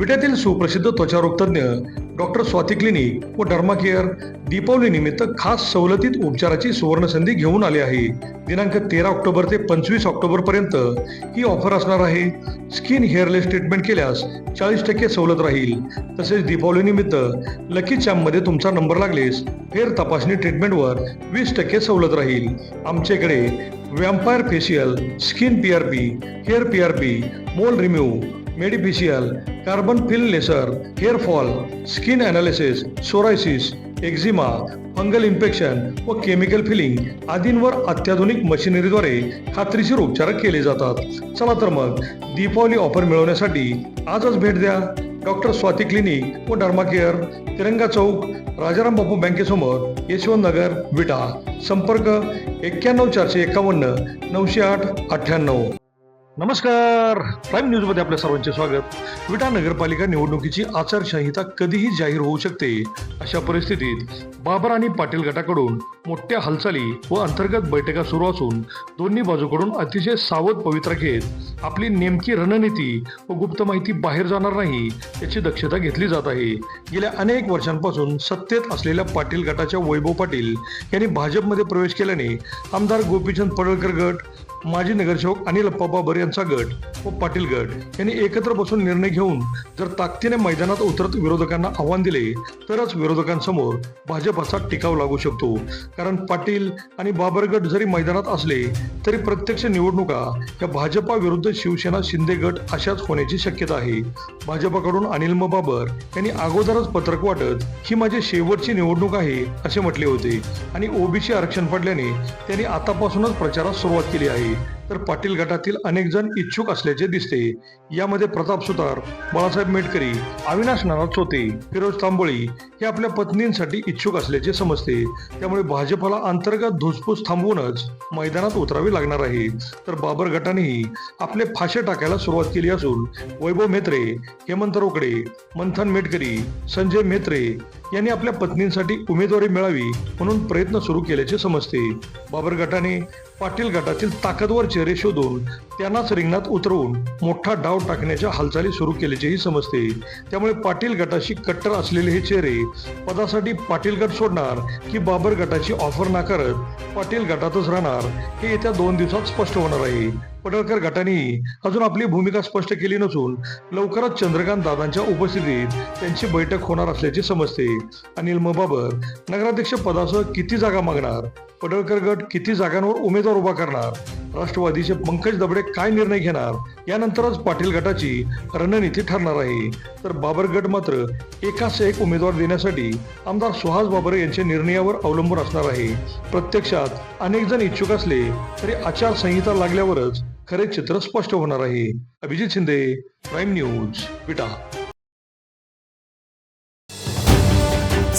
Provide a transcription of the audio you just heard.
विट्यातील सुप्रसिद्ध त्वचारोग तज्ज्ञ डॉक्टर स्वाती क्लिनिक व डर्मा केअर दीपावली निमित्त खास सवलतीत उपचाराची सुवर्णसंधी घेऊन आली आहे. दिनांक तेरा ऑक्टोबर ते पंचवीस ऑक्टोबर पर्यंत ही ऑफर असणार आहे. स्किन हेअरलेस ट्रीटमेंट केल्यास चाळीस टक्के सवलत राहील. तसेच दीपावली निमित्त लकी चॅम्पमध्ये तुमचा नंबर लागलेस हेअर तपासणी ट्रीटमेंटवर वीस टक्के सवलत राहील. आमच्याकडे vampire facial skin P R P hair P R P mole remove medifacial carbon peel laser hair fall skin analysis psoriasis eczema fungal infection व केमिकल फिलिंग आदींवर अत्याधुनिक मशिनरीद्वारे खात्रीशीर उपचार केले जातात. चला तर मग दीपावली ऑफर मिळवण्यासाठी आजच भेट द्या. डॉक्टर स्वाती क्लिनिक व डर्मा केअर तिरंगा चौक राजाराम बापू बँकेसमोर यशवंत नगर विटा. संपर्क एक्क्याण्णव चारशे एकावन्न नऊशे आठ अठ्ठ्याण्णव. नमस्कार. प्राईम न्यूजमध्ये आपल्या सर्वांचे स्वागत. विटा नगरपालिका निवडणुकीची आचारसंहिता कधीही जाहीर होऊ शकते अशा परिस्थितीत बाबर आणि पाटील गटाकडून मोठ्या हालचाली व अंतर्गत बैठका सुरू असून दोन्ही बाजूकडून अतिशय सावध पवित्रा घेत आपली नेमकी रणनीती व गुप्त माहिती बाहेर जाणार नाही याची दक्षता घेतली जात आहे. गेल्या अनेक वर्षांपासून सत्तेत असलेल्या पाटील गटाच्या वैभव पाटील यांनी भाजपमध्ये प्रवेश केल्याने आमदार गोपीचंद पडळकर गट माजी नगरसेवक अनिल बाबर यांचा गट व पाटील गट यांनी एकत्र बसून निर्णय घेऊन जर ताकदीने मैदानात उतरत विरोधकांना आव्हान दिले तरच विरोधकांसमोर भाजपाचा टिकाव लागू शकतो. कारण पाटील आणि बाबर गट जरी मैदानात असले तरी प्रत्यक्ष निवडणुका या भाजपा विरुद्ध शिवसेना शिंदे गट अशाच होण्याची शक्यता आहे. भाजपाकडून अनिल म बाबर यांनी अगोदरच पत्रक वाटत ही माझी शेवटची निवडणूक आहे असे म्हटले होते. आणि ओबीसी आरक्षण पडल्याने त्यांनी आतापासूनच प्रचारास सुरुवात केली आहे. Bye. तर पाटील गटातील अनेक जण इच्छुक असल्याचे दिसते. यामध्ये प्रताप सुतार बाळासाहेब मेटकरी अविनाश नाना होते फिरोज तांबोळी हे आपल्या पत्नींसाठी इच्छुक असल्याचे समजते. त्यामुळे भाजपला अंतर्गत धुसफूस थांबवूनच मैदानात उतरावे लागणार आहे. तर बाबर गटानेही आपले फाशे टाकायला सुरुवात केली असून वैभव मेत्रे हेमंत रोकडे मंथन मेटकरी संजय मेत्रे यांनी आपल्या पत्नींसाठी उमेदवारी मिळावी म्हणून प्रयत्न सुरू केल्याचे समजते. बाबर गटाने पाटील गटातील ताकदवर चेहरे शोधून त्यांनाच रिंगणात उतरवून मोठा डाव टाकण्याच्या हालचाली सुरू केल्याचेही समजते. त्यामुळे पाटील गटाशी कट्टर असलेले हे चेहरे पदासाठी पाटील गट सोडणार की बाबर गटाची ऑफर नाकारत पाटील गटातच राहणार हे येत्या दोन दिवसात स्पष्ट होणार आहे. पडळकर गटांनी अजून आपली भूमिका स्पष्ट केली नसून लवकरच चंद्रकांत दादांच्या उपस्थितीत त्यांची बैठक होणार असल्याचे समजते. अनिल मबाबर नगराध्यक्ष पदासह किती जागा मागणार? पडळकर गट किती जागांवर उमेदवार उभा करणार? राष्ट्रवादीचे पंकज दबडे काय निर्णय घेणार? यानंतरच पाटील गटाची रणनीती ठरणार आहे. तर बाबर गट मात्र एकास एक उमेदवार देण्यासाठी आमदार सुहास बाबर यांच्या निर्णयावर अवलंबून असणार आहे. प्रत्यक्षात अनेक जण इच्छुक असले तरी आचारसंहिता लागल्यावरच खरे चित्र स्पष्ट होणार आहे. Abhijit Shinde prime news Vita.